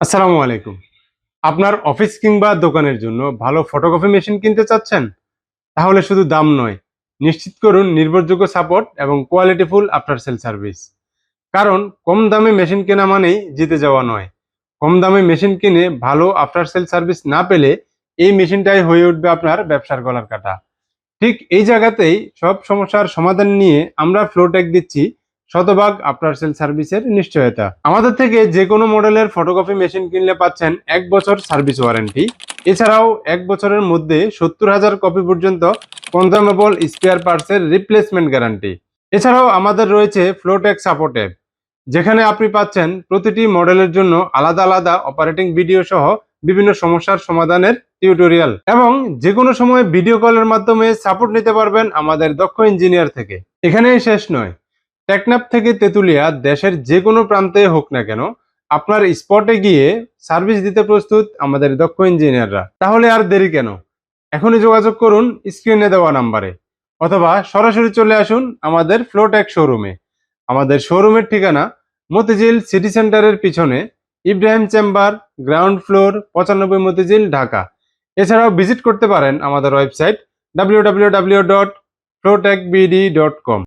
আসসালামু আলাইকুম। আপনার অফিস কিংবা দোকানের জন্য ভালো ফটোকপি মেশিন কিনতে চাচ্ছেন? তাহলে শুধু দাম নয়, নিশ্চিত করুন নির্ভরযোগ্য সাপোর্ট এবং কোয়ালিটিফুল আফটার সেল সার্ভিস কারণ কম দামে মেশিন কেনা মানেই জিতে যাওয়া নয়। কম দামে মেশিন কিনে ভালো আফটার সেল সার্ভিস না পেলে এই মেশিনটাই হয়ে উঠবে আপনার ব্যবসার গলার কাটা। ঠিক এই জায়গাতেই সব সমস্যার সমাধান নিয়ে আমরা ফ্লোটেক দিচ্ছি শতভাগ আফটার সেল সার্ভিসের নিশ্চয়তা। আমাদের থেকে যে কোনো মডেলের ফটোকপি মেশিন কিনলে পাচ্ছেন এক বছর সার্ভিস ওয়ারেন্টি এছাড়াও এক বছরের মধ্যে সত্তর হাজার কপি পর্যন্ত কনজামেবল স্পেয়ার পার্টসের রিপ্লেসমেন্ট গ্যারান্টি এছাড়াও আমাদের রয়েছে ফ্লোটেক সাপোর্ট অ্যাপ যেখানে আপনি পাচ্ছেন প্রতিটি মডেলের জন্য আলাদা আলাদা অপারেটিং ভিডিও সহ বিভিন্ন সমস্যার সমাধানের টিউটোরিয়াল এবং যে কোনো সময় ভিডিও কলের মাধ্যমে সাপোর্ট নিতে পারবেন আমাদের দক্ষ ইঞ্জিনিয়ার থেকে। এখানেই শেষ নয়। টেকনাপ থেকে তেঁতুলিয়া দেশের যে কোনো প্রান্তে হোক না কেন, আপনার স্পটে গিয়ে সার্ভিস দিতে প্রস্তুত আমাদের দক্ষ ইঞ্জিনিয়াররা। তাহলে আর দেরি কেন? এখনই যোগাযোগ করুন স্ক্রিনে দেওয়া নাম্বারে, অথবা সরাসরি চলে আসুন আমাদের ফ্লোটেক শোরুমে। আমাদের শোরুমের ঠিকানা মতিঝিল সিটি সেন্টারের পিছনে ইব্রাহিম চেম্বার, গ্রাউন্ড ফ্লোর, পঁচানব্বই মতিঝিল, ঢাকা। এছাড়াও ভিজিট করতে পারেন আমাদের website W W W dot flotechbd dot com